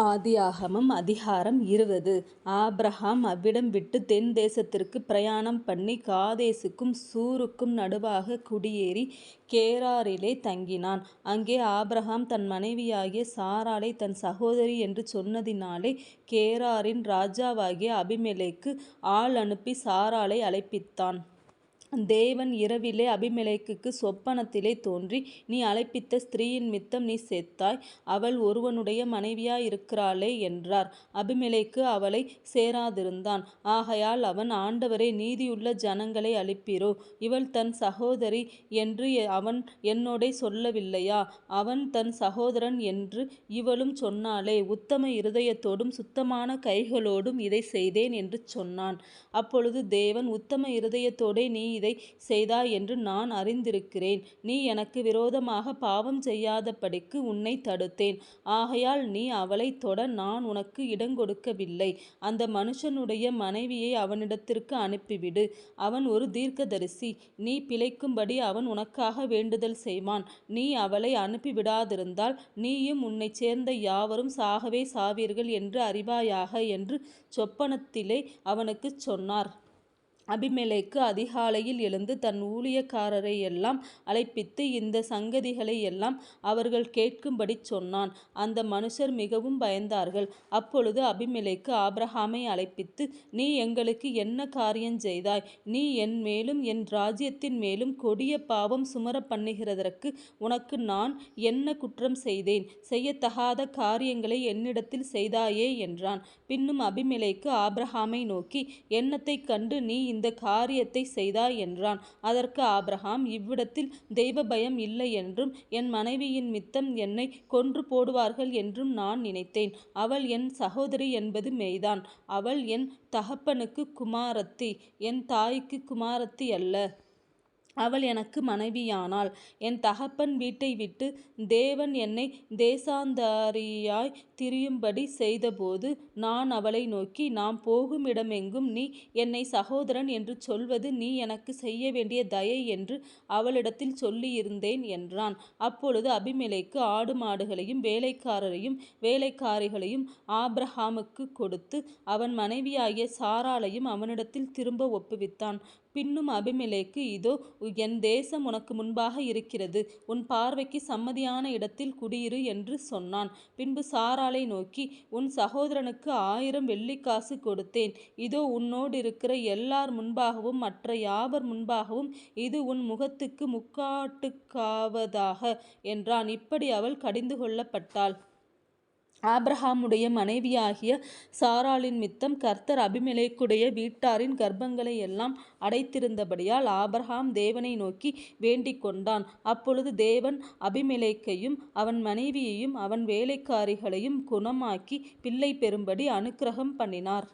ஆதியாகமம் அதிகாரம் இருபது ஆப்ரஹாம் அவ்விடம் விட்டு தென் தேசத்திற்குப் பிரயாணம் பண்ணி காதேசுக்கும் சூருக்கும் நடுவாக குடியேறி கேராரிலே தங்கினான். அங்கே ஆப்ரஹாம் தன் மனைவியாகிய சாராளை தன் சகோதரி என்று சொன்னதினாலே கேராரின் ராஜாவாகிய அபிமெலேக்கு ஆள் அனுப்பி சாராளை அழைப்பித்தான். தேவன் இரவிலே அபிமெலேக்குக்குச் சொப்பனத்திலே தோன்றி நீ அழைப்பித்த ஸ்திரீயினிமித்தம் நீ செத்தாய். அவள் ஒருவனுடைய மனைவியாயிருக்கிறாளே என்றார். அபிமெலேக்கு அவளை சேராதிருந்தான். ஆகையால் அவன் ஆண்டவரே நீதியுள்ள ஜனங்களை அழிப்பீரோ? இவள் தன் சகோதரி என்று அவன் என்னோடே சொல்லவில்லையா? அவன் தன் சகோதரன் என்று இவளும் சொன்னாளே. உத்தம இருதயத்தோடும் சுத்தமான கைகளோடும் இதை செய்தேன் என்று சொன்னான். அப்பொழுது தேவன் உத்தம இருதயத்தோடே நீ இதை செய்தாய் என்று நான் அறிந்திருக்கிறேன். நீ எனக்கு விரோதமாக பாவம் செய்யாதபடிக்கு உன்னை தடுத்தேன். ஆகையால் நீ அவளைத் தொட நான் உனக்கு இடங்கொடுக்கவில்லை. அந்த மனுஷனுடைய மனைவியை அவனிடத்திற்கு அனுப்பிவிடு. அவன் ஒரு தீர்க்கதரிசி. நீ பிழைக்கும்படி அவன் உனக்காக வேண்டுதல் செய்வான். நீ அவளை அனுப்பிவிடாதிருந்தால் நீயும் உன்னைச் சேர்ந்த யாவரும் சாகவே சாவீர்கள் என்று அறிவாயாக என்று சொப்பனத்திலே அவனுக்குச் சொன்னார். அபிமெலேக்கு அதிகாலையில் எழுந்து தன் ஊழியக்காரரையெல்லாம் அழைப்பித்து இந்த சங்கதிகளை எல்லாம் அவர்கள் கேட்கும்படி சொன்னான். அந்த மனுஷர் மிகவும் பயந்தார்கள். அப்பொழுது அபிமெலேக்கு ஆபிரகாமை அழைப்பித்து நீ எங்களுக்கு என்ன காரியம் செய்தாய்? நீ என் மேலும் என் ராஜ்யத்தின் மேலும் கொடிய பாவம் சுமரப்பண்ணுகிறதற்கு உனக்கு நான் என்ன குற்றம் செய்தேன்? செய்யத்தகாத காரியங்களை என்னிடத்தில் செய்தாயே என்றான். பின்னும் அபிமெலேக்கு ஆபிரகாமை நோக்கி என்னத்தைக் கண்டு நீ இந்த இந்த காரியத்தை செய்தாய்? என்றான். அதற்கு ஆப்ரஹாம் இவ்விடத்தில் தெய்வ பயம் இல்லை என்றும் என் மனைவியின் மித்தம் என்னை கொன்று போடுவார்கள் என்றும் நான் நினைத்தேன். அவள் என் சகோதரி என்பது மெய்தான். அவள் என் தகப்பனுக்கு குமாரத்தி என் தாய்க்குக் குமாரத்தி அல்ல. அவள் எனக்கு மனைவியானாள். என் தகப்பன் வீட்டை விட்டு தேவன் என்னை தேசாந்தாரியாய் திரியும்படி செய்தபோது நான் அவளை நோக்கி நாம் போகும் இடமெங்கும் நீ என்னை சகோதரன் என்று சொல்வது நீ எனக்கு செய்ய வேண்டிய தயை என்று அவளிடத்தில் சொல்லியிருந்தேன் என்றான். அப்பொழுது அபிமிலைக்கு ஆடு மாடுகளையும் வேலைக்காரரையும் வேலைக்காரிகளையும் ஆப்ரஹாமுக்கு கொடுத்து அவன் மனைவியாகிய சாராளையும் அவனிடத்தில் திரும்ப ஒப்புவித்தான். பின்னும் அபிமெலேக்கு இதோ என் தேசம் உனக்கு முன்பாக இருக்கிறது. உன் பார்வைக்கு சம்மதியான இடத்தில் குடியிரு என்று சொன்னான். பின்பு சாராளை நோக்கி உன் சகோதரனுக்கு ஆயிரம் வெள்ளிக்காசு கொடுத்தேன். இதோ உன்னோடு இருக்கிற எல்லார் முன்பாகவும் மற்ற யாவர் முன்பாகவும் இது உன் முகத்துக்கு முக்காட்டுக்காவதாக என்றான். இப்படி அவள் கடிந்து கொள்ளப்பட்டாள் ஆப்ரஹாமுடைய மனைவியாகிய சாராளினிமித்தம் கர்த்தர் அபிமெலேக்குடைய வீட்டாரின் கர்ப்பங்களை எல்லாம் அடைத்திருந்தபடியால் ஆபிரகாம் தேவனை நோக்கி வேண்டிக்கொண்டான். அப்பொழுது தேவன் அபிமலேக்கையும் அவன் மனைவியையும் அவன் வேலைக்காரிகளையும் குணமாக்கி பிள்ளை பெறும்படி அனுக்கிரகம் பண்ணினார்.